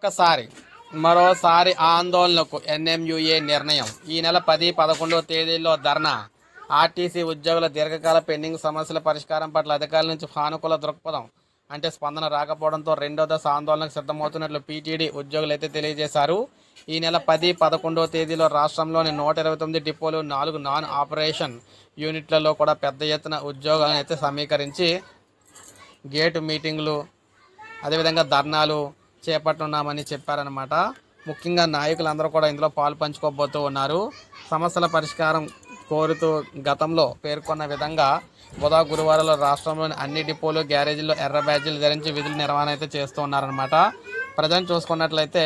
ఒక్కసారి మరోసారి ఆందోళనకు ఎన్ఎంయుఏ నిర్ణయం. ఈ నెల పది పదకొండో తేదీల్లో ధర్నా. ఆర్టీసీ ఉద్యోగుల దీర్ఘకాల పెండింగ్ సమస్యల పరిష్కారం పట్ల అధికారుల నుంచి సానుకూల దృక్పథం అంటే స్పందన రాకపోవడంతో రెండో దశ ఆందోళనకు సిద్ధమవుతున్నట్లు పీటీడీ ఉద్యోగులు అయితే తెలియజేశారు. ఈ నెల పది పదకొండో తేదీలో రాష్ట్రంలోని నూట ఇరవై తొమ్మిది డిపోలు నాలుగు నాన్ ఆపరేషన్ యూనిట్లలో కూడా పెద్ద ఎత్తున ఉద్యోగాలను అయితే సమీకరించి గేటు మీటింగ్లు అదేవిధంగా ధర్నాలు చేపట్టున్నామని చెప్పారనమాట ముఖ్యంగా నాయకులందరూ కూడా ఇందులో పాలు పంచుకోబోతూ ఉన్నారు. సమస్యల పరిష్కారం కోరుతూ గతంలో పేర్కొన్న విధంగా బుధ గురువారంలో రాష్ట్రంలోని అన్ని డిపోలు గ్యారేజీలు ఎర్ర బ్యాజీలు ధరించి విధులు నిర్వహణ అయితే చేస్తూ ఉన్నారనమాట ప్రజెంట్ చూసుకున్నట్లయితే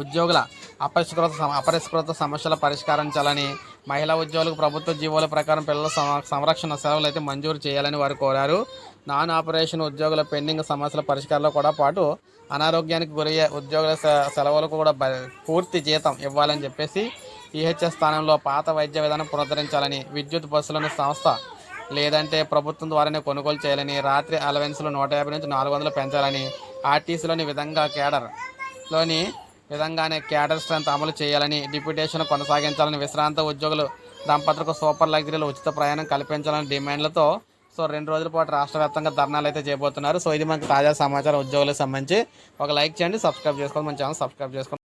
ఉద్యోగుల అపరిష్కృత అపరిష్కృత సమస్యల పరిష్కరించాలని మహిళా ఉద్యోగులకు ప్రభుత్వ జీవోల ప్రకారం పిల్లల సంరక్షణ సేవలు అయితే మంజూరు చేయాలని వారు కోరారు. నాన్ ఆపరేషన్ ఉద్యోగుల పెండింగ్ సమస్యల పరిష్కారంలో కూడా పాటు అనారోగ్యానికి గురయ్యే ఉద్యోగుల సె- సెలవులకు కూడా పూర్తి జీతం ఇవ్వాలని చెప్పేసి ఈహెచ్ఎస్ స్థానంలో పాత వైద్య విధానం పునరుద్ధరించాలని విద్యుత్ బస్సులను సంస్థ లేదంటే ప్రభుత్వం ద్వారానే కొనుగోలు చేయాలని రాత్రి అలవెన్స్లు నూట యాభై నుంచి నాలుగు వందలు పెంచాలని ఆర్టీసీలోని విధంగా కేడర్లోని విధంగానే క్యాడర్ స్ట్రెంత్ అమలు చేయాలని డిప్యూటేషన్ కొనసాగించాలని విశ్రాంత ఉద్యోగులు దంపతులకు సూపర్ లగ్జరీలు ఉచిత ప్రయాణం కల్పించాలని డిమాండ్లతో సో రెండు రోజుల పాటు రాష్ట్ర వ్యాప్తంగా ధర్నాలు అయితే చేయబోతున్నారు సో ఇది మనకి తాజా సమాచారం ఉద్యోగులకు సంబంధించి. ఒక లైక్ చేయండి సబ్స్క్రైబ్ చేసుకోండి మన ఛానల్ సబ్స్క్రైబ్ చేసుకోండి.